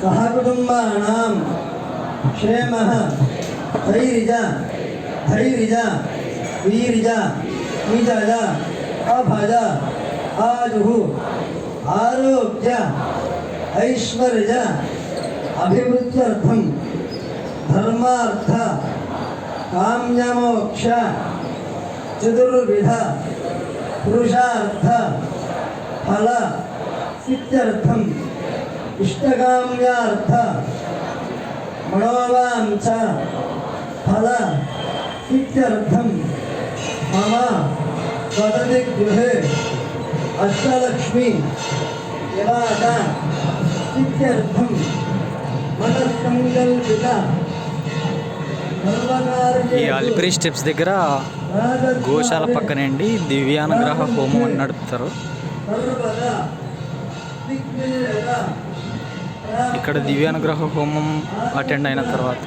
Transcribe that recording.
सहकुटुंबा क्षेमः धैर्ज धैर्ज वीरज, निजज, अभज, आजुः, आरोग्य, ऐश्वर्य, अभिवृद्ध्यर्थं धर्मार्थ, काम्यमोक्ष, चतुर्विध, पुरुषार्थ, फल इत्यर्थं ఇష్టకామ్య అర్థ మనోవాంచ ఫల ఇత్యర్థం మమ వదతి గృహే అష్టలక్ష్మి ఇవాత ఇత్యర్థం మనస్సంకల్పిత ఈ అలిపిరి స్టెప్స్ దగ్గర గోశాల పక్కనండి దివ్యానుగ్రహ హోమం అని నడుపుతారు. ఇక్కడ దివ్యానుగ్రహ హోమం అటెండ్ అయిన తర్వాత.